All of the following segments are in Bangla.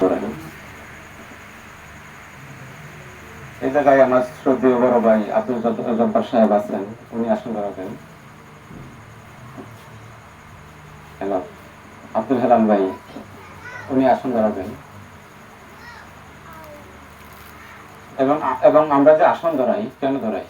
করেন। এই জায়গায় আমার শ্রদ্ধেয় বড় ভাই আব্দুল জব- জব্বার সাহেব আছেন, উনি আসন ধরাবেন হ্যালো, আব্দুল হেলাল ভাই, উনি আসন এবং এবং আমরা যে আসন ধরাই, কেন ধরাই?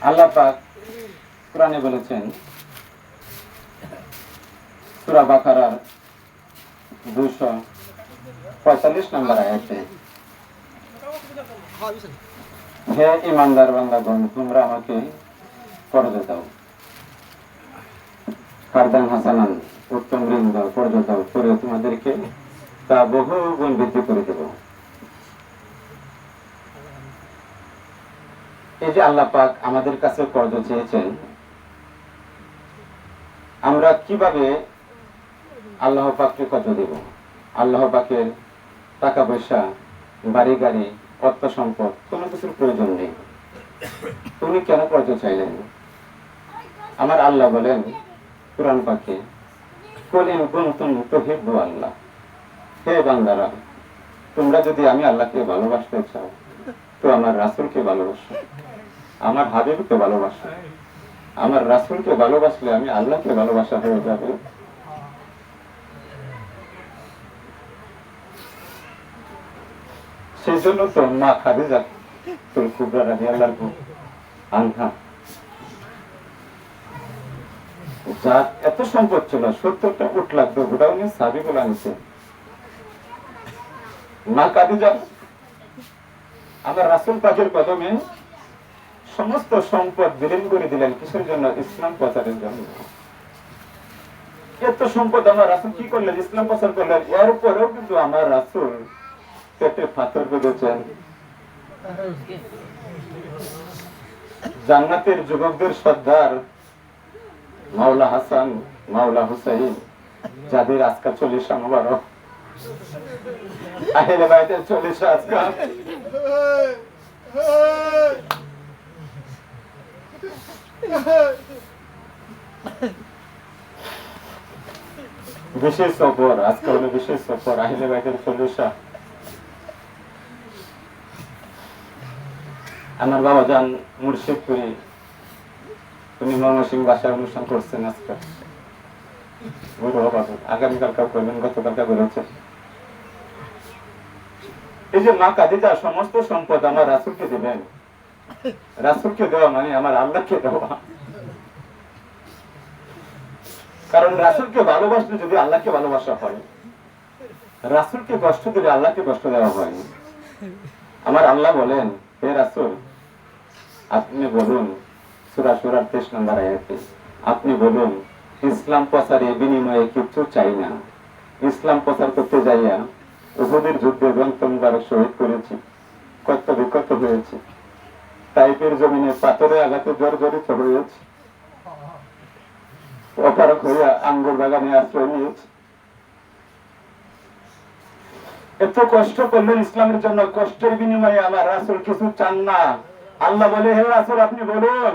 আল্লাহ পাক কোরআনে বলেছেন সূরা বাকারার দুশো পঁয়তাল্লিশ নম্বর আয়াতে। হে ইমানদার তোমরা আমাকে দাও। কারদান হাসানান, উত্তম দাও করে তোমাদেরকে তা বহু গুণ বৃদ্ধি করে দেব। এই যে আল্লাহ পাক আমাদের কাছে কর্জ চেয়েছেন, আমরা কীভাবে আল্লাহ পাককে কত দেব? আল্লাহ পাকের টাকা পয়সা, বাড়ি গাড়ি, অর্থ সম্পদ, কোনো কিছুর প্রয়োজন নেই। তুমি কেন কর্জ চাইলেন? আমার আল্লাহ বলেন, কোরআন পাকে কলিন কুনতুম তুহিব্বু আল্লাহ। হে বান্দারা, তোমরা যদি আমি আল্লাহকে ভালোবাসতে চাও, তো আমার রাসূলকে ভালোবাসো, আমার হাবিবকে ভালোবাসো। আমার রাসূলকে ভালোবাসলে আমি আল্লাহকে ভালোবাসা হয়ে যাবে। সেই জন্য তো মা খাদিজা তোর কুবরা রাজি আল্লাহ আনহা এত সম্পদ ছিল সত্তরটা সাবি আনছে মা কাদিজা আমার রাসুল পাকের কদমে সমস্ত সম্পদ বিলীন করে দিলেন, কিসের জন্য? ইসলাম প্রচারের জন্য। এত সম্পদ আমার রাসুল কি করলেন? ইসলাম প্রচার করলেন। এরপরেও কিন্তু আমার রাসুল পাথর বেঁধেছেন জান্নাতের যুবকদের সর্দার মাওলা হাসান, মাওলা হুসাইন, যাদের আজকাল চল্লিশা মোবারক বিশেষ সফর, আজকে বিশেষ সফর, আহিলে বাইতের চল্লিশা আমার বাবা যান মুর্শিদপুরি উনি ময়মনসিং বাসায় অনুষ্ঠান করছেন আজকে। আগামীকালকা বেরোচ্ছে এই যে মা সমস্ত সম্পদ দেবেন। দেওয়া মানে আমার আল্লাহকে কারণ রাসুলকে ভালোবাসলে যদি আল্লাহকে ভালোবাসা হয়, রাসুলকে কষ্ট দিলে আল্লাহকে কষ্ট দেওয়া হয়। আমার আল্লাহ বলেন, হে রাসুল আপনি বলুন, সুরা সুরার তেইশ নম্বর আয়াতে, আপনি বলুন, ইসলাম প্রচারে বিনিময়ে কিছু চাই না। ইসলাম প্রচার করতে যাইয়া উহুদের যুদ্ধে গ্রন্থ মুবারক শহীদ করেছি, কত বিকত হয়েছে। টাইপের জমিনে পাথরে আঘাতে জ্বর জড়িত হয়েছে। অপারক হইয়া আঙ্গুর বাগানে আশ্রয় নিয়েছে। এত কষ্ট করলেন ইসলামের জন্য কষ্টের বিনিময়ে আমার রাসুল কিছু চান না। আল্লাহ বলে, হে রাসুল, আপনি বলুন,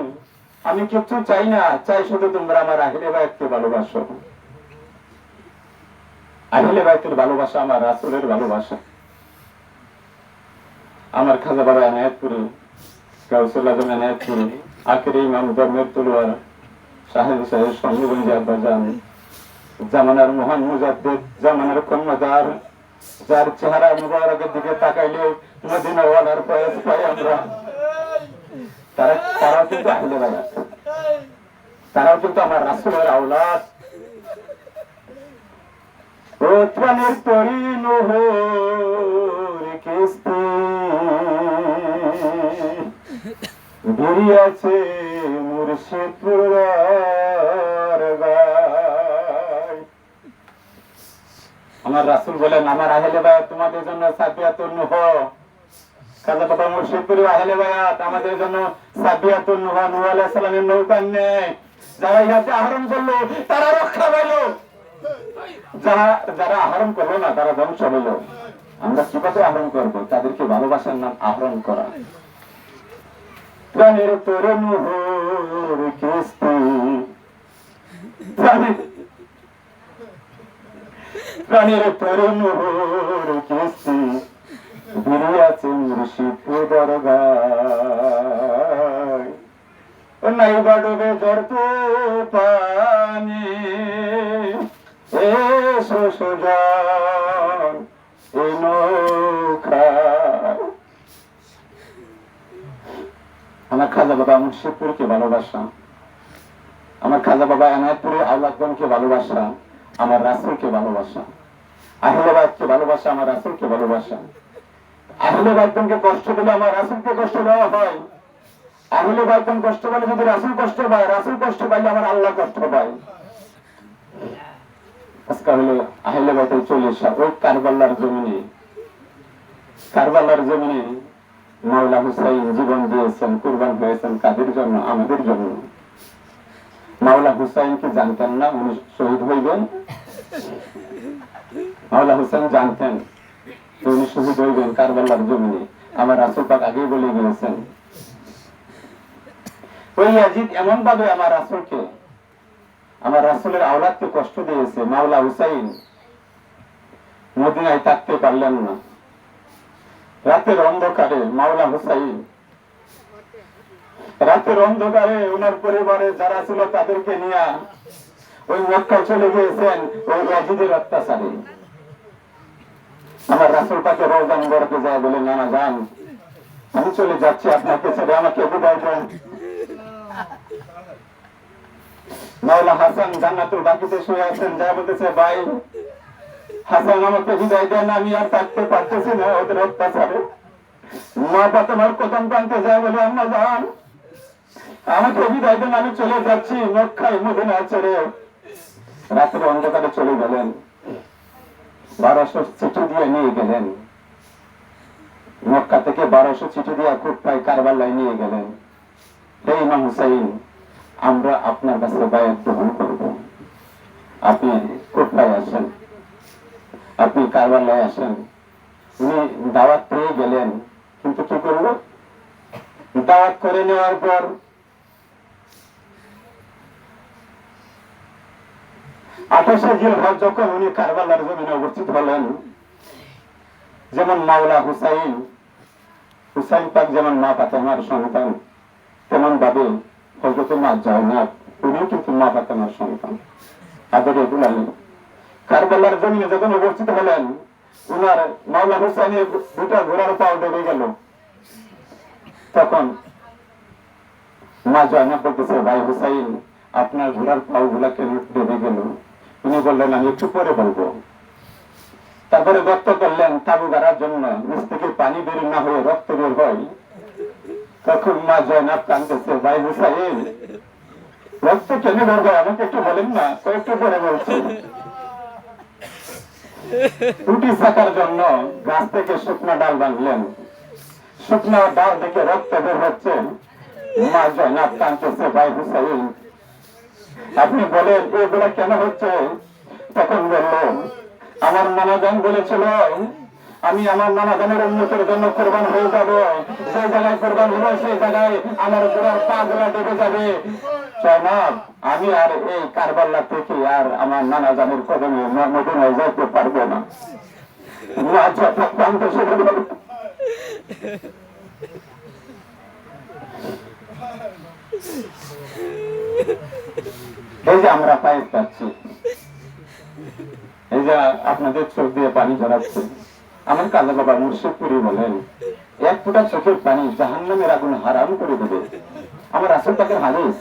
আমি কিছু চাই না। চাই শুধু তোমরা আমার আহিলে বাইতকে ভালোবাসো। আহিলে বাইতের ভালোবাসা আমার রাসুলের ভালোবাসা। আমার খাজা বাবা এনায়তপুরি কাউসুল আজম আখের ইমাম ধর্মের তলোয়ার সাহেব সাহেব সঙ্গবঞ্জি আব্বাজান জামানার মহান মুজাদ্দিদ, জামানার কন্যাদার যার চেহারা মুবারকের দিকে তাকাইলে মদিনা ওয়ালার ফয়েজ পাই আমরা। তারা তারাও কিন্তু আহিলে আছে তারাও কিন্তু আমার রাসুলের আওলাদ। ওত্রানের তরি নহর কিস্তি। বেরিয়েছে মুর্শিদপুর আমার রাসুল বলেন, আমার আহেলে ভাই তোমাদের জন্য সাফিয়াতুল নুহ। কাজা বাবা মুর্শিদপুরি আহেলে ভাইয়াত আমাদের জন্য সাফিয়াতুল নুহ, নূহ আলাইহিস সালামের নৌকা নেই যারা ইহাতে আহরণ করল, তারা রক্ষা পাইলো যারা যারা আহরণ করল না, তারা ধ্বংস হলো। আমরা কীভাবে আহরণ তাদেরকে ভালোবাসার নাম আহরণ করা। প্রাণের তোর মোহর কিস্তি। প্রাণের তরুণ বেরিয়াছে মুর্শিদপুর দরগায় নাই বাডবে দর্প পানি এ আমার খাজা বাবা মুর্শিদপুরকে ভালোবাসা। আমার খাজা বাবা এনায়তপুরের আউলাদগণকে ভালোবাসা। আমার রাসুলকে ভালোবাসা। আহলেবাদকে ভালোবাসা, আমার রাসুলকে ভালোবাসা। আহলেবাদগণকে কষ্ট দিলে আমার রাসুলকে কষ্ট দেওয়া হয়। আহলে আহলেবাদগণ কষ্ট পেলে যদি রাসুল কষ্ট পায়, রাসুল কষ্ট পাইলে আমার আল্লাহ কষ্ট পায়। আজকে হলো আহলেবাদের চল্লিশ ওই কারবাল্লার জমিনে কারবালার জমিনে মাওলা হুসাইন জীবন দিয়েছেন, কুরবান হয়েছেন কাদের জন্য? আমাদের জন্য। মাওলা হুসাইন কি জানতেন না, উনি শহীদ হইবেন। মাওলা হুসাইন জানতেন। উনি শহীদ হইবেন জমিনে। আমার রাসুল পাক আগেই বলে গিয়েছেন এমন ভাবে আমার রাসুলকে, আমার রাসুলের আওলাদকে কষ্ট দিয়েছে, মাওলা হুসাইন। মদিনায় থাকতে পারলেন না। রাতের অন্ধকারে মাওলা হুসাইন। রাতের অন্ধকারে ওনার পরিবারে যারা ছিল তাদেরকে নিয়ে ওই মক্কায় চলে গিয়েছেন ওই রাজিদের অত্যাচারে। আমার রাসুল পাকে রোজান বরকে যায় বলে নানা যান আমি চলে যাচ্ছি আপনাকে ছেড়ে আমাকে বিদায় দেন আমাকে বিদায় দেন, আমি না চলে যাচ্ছি মক্কায় মদিনা ছেড়ে। রাত্রে অন্ধকারে চলে গেলেন। বারোশো চিঠি দিয়ে নিয়ে গেলেন। মক্কা থেকে বারোশো চিঠি দিয়ে কুটপাই কারবাল্লায় নিয়ে গেলেন। হে ইমাম হুসাইন, আমরা আপনার কাছে বায়াত গ্রহণ করব। আপনি কোথায় আসেন। আপনি কারবালায় আসেন। উনি দাওয়াত পেয়ে গেলেন। কিন্তু কি করল দাওয়াত করে নেওয়ার পর আঠাশে জিলহজ যখন উনি কারবালার জমিনে উপস্থিত হলেন, যেমন মাওলা হুসাইন হুসাইন পাক যেমন মা পাতেমার সন্তান, তেমন ভাবে হজরত মা জয়নাথ উনিও কিন্তু মা পাতেমার সন্তান। আদরে দুলালি কারবালার জমিনে যখন উপস্থিত হলেন, উনার মাওলা হুসাইনের দুটা ঘোড়ার পাও ডেবে গেল। তখন মা জয়নাথ বলতেছে, ভাই হুসাইন, আপনার ঘোড়ার পাও গুলা কেন ডেবে গেল? উনি বললেন আমি একটু পরে বলব। তারপরে রক্ত করলেন তাবু গাড়ার জন্য, নিচ থেকে পানি বের না হয়ে রক্ত বের হয়। তখন মা জয়নাথ কান্দতেছে ভাই হুসাইন, রক্ত কেন বের হয়? আমাকে একটু বলেন না, কয়েকটু পরে বলছি। রুটি ছাকার জন্য গাছ থেকে শুকনা ডাল বাঁধলেন। শুকনা ডাল থেকে রক্ত বের হচ্ছে। মা জয়নাথ কান্দতেছে ভাই হুসাইন আপনি বলেন এগুলা কেন হচ্ছে? তখন বললেন আমার নানাজান বলেছিল, আমি আমার নানাজানের উন্নতির জন্য কোরবান হয়ে যাব। সেই জায়গায় কোরবান হলো, সেই জায়গায় আমার গোড়ার পা গোড়া ডেবে যাবে। আমি আর এই কারবাল্লা থেকে আর আমার নানাজানের কদমে মদিনায় যাইতে পারব না। বলে। এই যে আমরা পায়েস পাচ্ছি এই যে আপনাদের চোখ দিয়ে পানি ঝরাচ্ছে, আমার কাজা বাবা মুর্শিদপুরি বলেন, এক ফুটা চোখের পানি জাহান্নামের আগুন হারাম করে দেবে। আমার আসল তাকে হাদিস,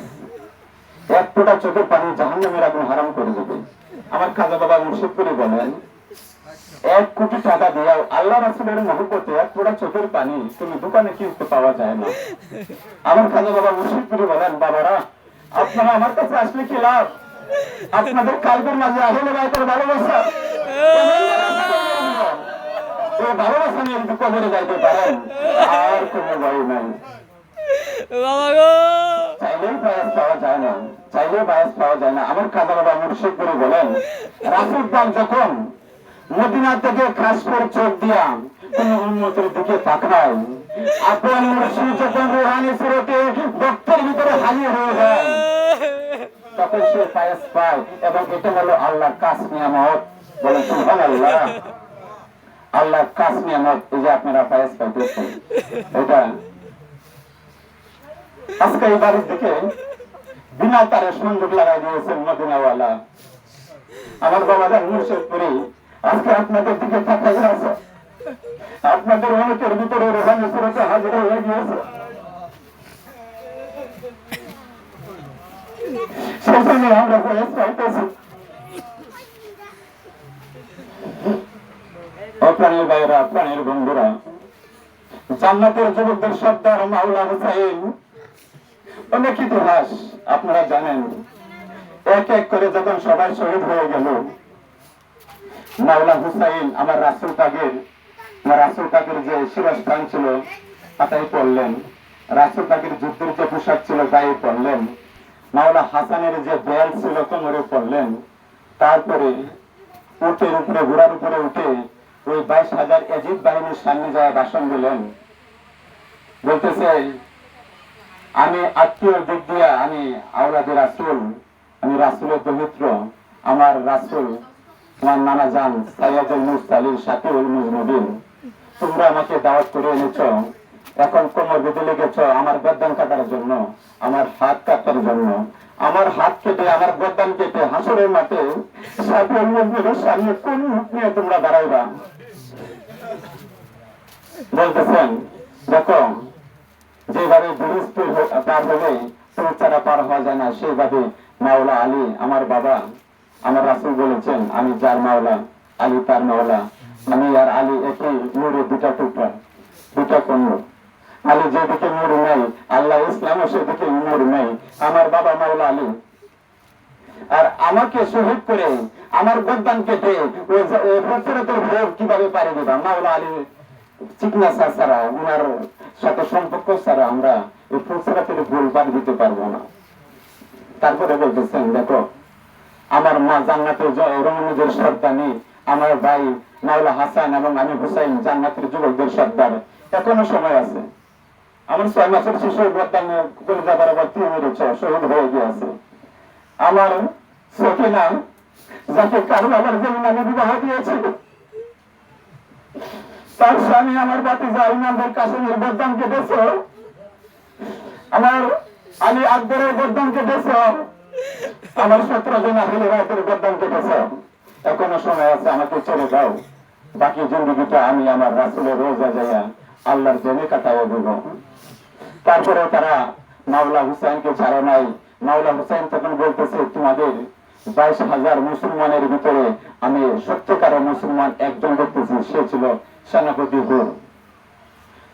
এক ফোঁটা চোখের পানি জাহান্নামের আগুন হারাম করে দেবে। আমার কাজা বাবা মুর্শিদপুরি বলেন, এক কোটি টাকা দিয়ে আল্লাহ রাসুলের মহব্বতে এক ফোঁটা চোখের পানি তুমি দোকানে কিনতে পাওয়া যায় না। আমার খাজা বাবা মুর্শিদপুরি বলেন, বাবারা আপনারা আমার কাছে আসলে কি লাভ? আপনাদের কালবের মাঝে বাইতের ভালোবাসা। এই ভালোবাসা নিয়ে কবরে যাইতে পারেন। আর কোনো ভয় নাই। বাবা গো! চাইলেই বায়াস পাওয়া যায় না। চাইলেও বায়াস পাওয়া যায় না। আমার খাজা বাবা মুর্শিদ করে বলেন রাসুল পাক যখন মদিনা থেকে খাস করে চোখ দিয়া কোন উন্মতের দিকে তাকায় আপন মুর্শিদ যখন রোহানি সুরতে ভক্তের ভিতরে হাজির হয়ে যায় তখন সে পায়েস পায় এবং এটা হলো আল্লাহর কাজ নিয়ামত বলেন, সুবহানাল্লাহ। আল্লাহ কাজ নিয়ামত এই যে আপনারা ফায়াজ পাইতেছেন এটা। আজকে এই বাড়ির থেকে বিনা তারে সংযোগ লাগাই দিয়েছেন মদিনাওয়ালা। আমার বাবাদের মুর্শিদ করি আজকে আপনাদের দিকে তাকাই আছে। আপনাদের অনেকের ভিতরে রোহানি সুরতে হাজির হয়ে গিয়েছে। আমরা পাইতেছি বন্ধুরা, জান্নাতের যুবকদের মাওলা হুসাইন অনেক ইতিহাস আপনারা জানেন। এক এক করে যখন সবাই শহীদ হয়ে গেল মাওলা হুসাইন আমার রাসুল আমার রাসুল তাগের যে শিরস্থান ছিল তাই পড়লেন। রাসুল তাগের যুদ্ধের যে পোশাক ছিল গায়ে পড়লেন। মাওলা হাসানের যে বেল ছিল কোমরে পড়লেন, তারপরে উটের উপরে, ঘোড়ার উপরে উঠে ওই বাইশ হাজার এজিদ বাহিনীর সামনে যায় ভাষণ দিলেন। বলতেছে, আমি আত্মীয় দিক দিয়া, আমি আওলাদের রাসুল, আমি রাসুলের পবিত্র, আমার রাসুল, আমার নানা জান সাইয়াদুল মুরসালিন শাকিউল মুজনবিন, তোমরা আমাকে দাওয়াত করে এনেছ। এখন কোমর বেঁধে লেগেছ আমার গদ্দান কাটার জন্য, আমার হাত কাটার জন্য, আমার হাত কেটে, আমার গদ্দান কেটে হাসরের মাঠে মুজনবিনের সামনে কোন মুখ নিয়ে তোমরা দাঁড়াইবা? বলতেছেন, দেখো, যেভাবে ব্রিজটি পার হলে ছাড়া পার হওয়া যায় না। সেইভাবে মাওলা আলী আমার বাবা, আমার রাসুল বলেছেন, আমি যার মাওলা, আলী তার মাওলা। আমি আর আলী একই নূরে দুটা টুকরা, দুটা কন্য। আলী যেদিকে নূর নেই, আল্লাহ ইসলাম সেদিকে নূর নেই। আমার বাবা মাওলা আলী। আর আমাকে শহীদ করে, আমার গদ্দান কেটে কীভাবে পারি দিবা মাওলা আলী ওনার সাথে সম্পর্ক আমরা এই ভুল বাদ দিতে পারব না। তারপরে বলতেছেন, দেখো, আমার মা জান্নাতের রমণীদের সর্দানি আমার ভাই মাওলা হাসান এবং আমি হুসাইন জান্নাতের যুবকদের সর্দার। এখনও সময় আছে। আমার ছয় মাসের শিশু বর্তমানে কলিজা বরাবর তিন শহীদ হয়ে গিয়েছে। আমার সকিনা যাকে কারবালার জন্য আমি বিবাহ দিয়েছি। তার স্বামী আমার বাতি ইমামদের কাশ্মীর বদাম কেটেছে। আমার আমি আকবরের বদাম কেটেছে। আমার সতেরো জন আহিলে রাতের বদাম কেটেছে। এখনও সময় আছে, আমাকে চলে যাও বাকি জিন্দগিটা আমি আমার রাসুলের রোজা যাইয়া আল্লাহর জমি কাটাইয়া দেব। তারপরে তারা মাওলা হুসাইনকে ছাড়ে নাই। মাওলা হুসাইন তখন বলতেছে, তোমাদের বাইশ হাজার মুসলমানের ভিতরে আমি সত্যকারের মুসলমান একজন দেখতেছি, সে ছিল সেনাপতি হুর।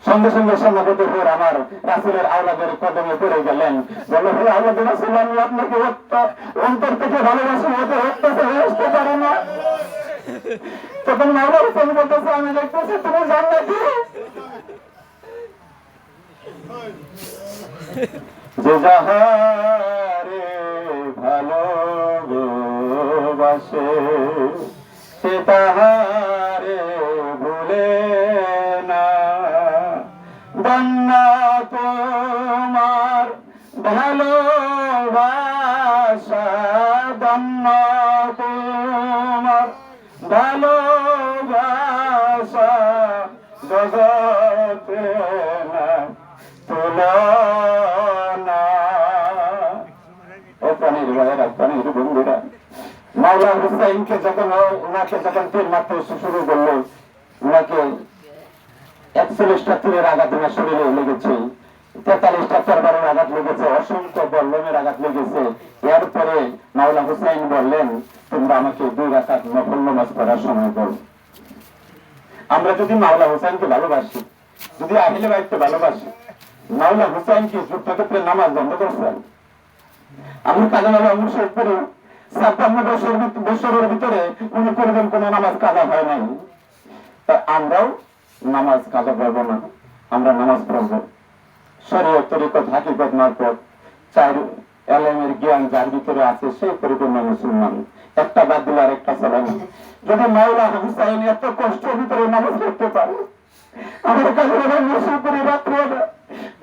সঙ্গে সঙ্গে সেনাপতি হুর আমার রাসুলের আওলাদের কদমে পড়ে গেলেন। বলে হে আওলাদের রাসুল, আমি আপনাকে অন্তর থেকে ভালোবাসি হতে হত্যা আসতে পারি না। তখন মাওলা হুসাইন বলতেছে, আমি দেখতেছি তুমি জান্নাতি। যে যাহারে ভালোবাসে সে তাহারে ভুলে না। বন্যা তোমার ভালোবাসা মাওলা হুসাইনকে যখন ওনাকে যখন তীর মারতে শুরু করল, ওনাকে একচল্লিশটা তীরের আঘাত ওনার শরীরে লেগেছে, তেতাল্লিশটা তরবারের আঘাত লেগেছে, অসংখ্য বল্লমের আঘাত লেগেছে। এরপরে মাওলা হুসাইন বললেন, তোমরা আমাকে দুই রাকাত নফল নামাজ পড়ার সময় আমরা যদি মাওলা হুসাইনকে ভালোবাসি, যদি আহিলে বাইককে ভালোবাসি মাওলা হুসাইন কি যুদ্ধক্ষেত্রে নামাজ বন্ধ করছেন? আমি কাজা মুর্শিদ করে ছাপ্পান্ন বছর বছরের ভিতরে উনি কোনদিন কোন নামাজ কাজা হয় নাই। তা আমরাও নামাজ কাজা করব না, আমরা নামাজ পড়ব। শরীয় তরিকত হাকিকত মারফত চার এলএমের জ্ঞান যার ভিতরে আছে সেই পরিপূর্ণ মুসলমান। একটা বাদ দিলে আর একটা চলে না যদি মাওলা হুসাইন এত কষ্টের ভিতরে নামাজ পড়তে পারে আমার কাছে মুসিদ করে রাত্রে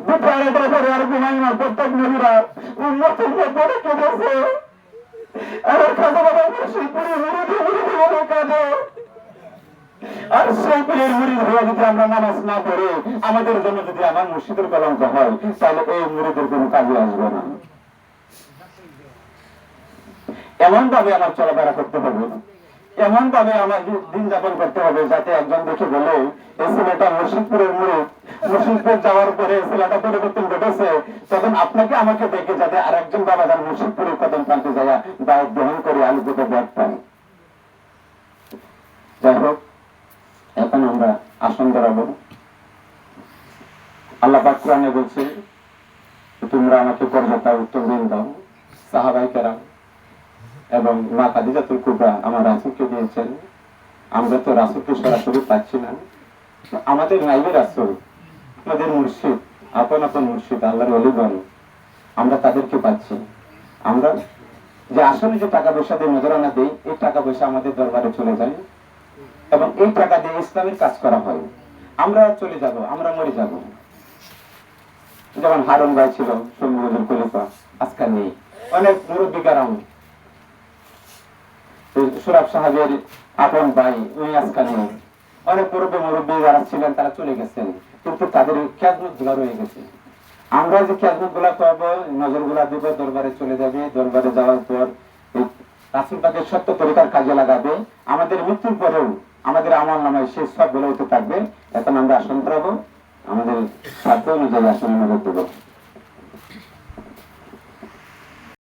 দুটো আড়াইটা করে আর ঘুমাই না, প্রত্যেক নবীরা উন্নত পড়ে কেঁদেছে আর সেই পীরের মুড়িদ হয়ে যদি আমরা নামাজ না পড়ে, আমাদের জন্য যদি আমার মসজিদের কলঙ্ক হয়, তাহলে এই মুড়িদের কোনো কাজে আসবে না। এমন ভাবে আমার চলাফেরা করতে হবে। এমন ভাবে আমার দিন যাপন করতে হবে যাতে একজন দেখে বলে, এই ছেলেটা মুর্শিদপুরের মুড়ি, মুর্শিদপুর যাওয়ার পরে ছেলেটা পরিবর্তন ঘটেছে, তখন আপনাকে আমাকে দেখে যাতে আর একজন বাবা যান মুর্শিদপুরের কদম প্রান্তে যায় দায়িত্ব গ্রহণ করে আলোকিত ব্যাগ পাই যাই হোক, এখন আমরা আসন দাঁড়াবো আল্লাহ পাক বলছে, তোমরা আমাকে পর্যাপ্ত উত্তর দিন দাও। সাহাবাই কেরাম এবং মা কাদিজাতুল কুবরা আমার রাসুলকে দিয়েছেন। আমরা তো রাসুলকে সরাসরি পাচ্ছি না। আমাদের নাইবে রাসুল আমাদের মুর্শিদ, আপন আপন মুর্শিদ, আল্লাহর অলিগণ আমরা তাদেরকে পাচ্ছি। আমরা যে আসলে যে টাকা পয়সা দিয়ে নজরানা দেই, এই টাকা পয়সা আমাদের দরবারে চলে যায়। এবং এই টাকা দিয়ে ইসলামের কাজ করা হয়। আমরা চলে যাব, আমরা মরে যাব। যেমন হারুন ভাই ছিল সম্মুখের খলিফা, আজকাল নেই। অনেক মুরব্বী কারাম সুরাব সাহেবের আপন ভাই উনি আজকাল অনেক মুরব্বী মুরব্বী যারা ছিলেন, তারা চলে গেছেন। কিন্তু তাদের খেয়ালগুলা রয়ে গেছে। আমরা যে খেয়ালগুলা পাবো নজরগুলা দিব, দরবারে চলে যাবে। দরবারে যাওয়ার পর রাসুল পাকের সত্য তরিকার কাজে লাগাবে। আমাদের মৃত্যুর পরেও আমাদের আমার নামায় সেই সব বলে উঠে থাকবে। এখন আমরা আসন করাবো। আমাদের সাধ্য অনুযায়ী আসন নজর দেবো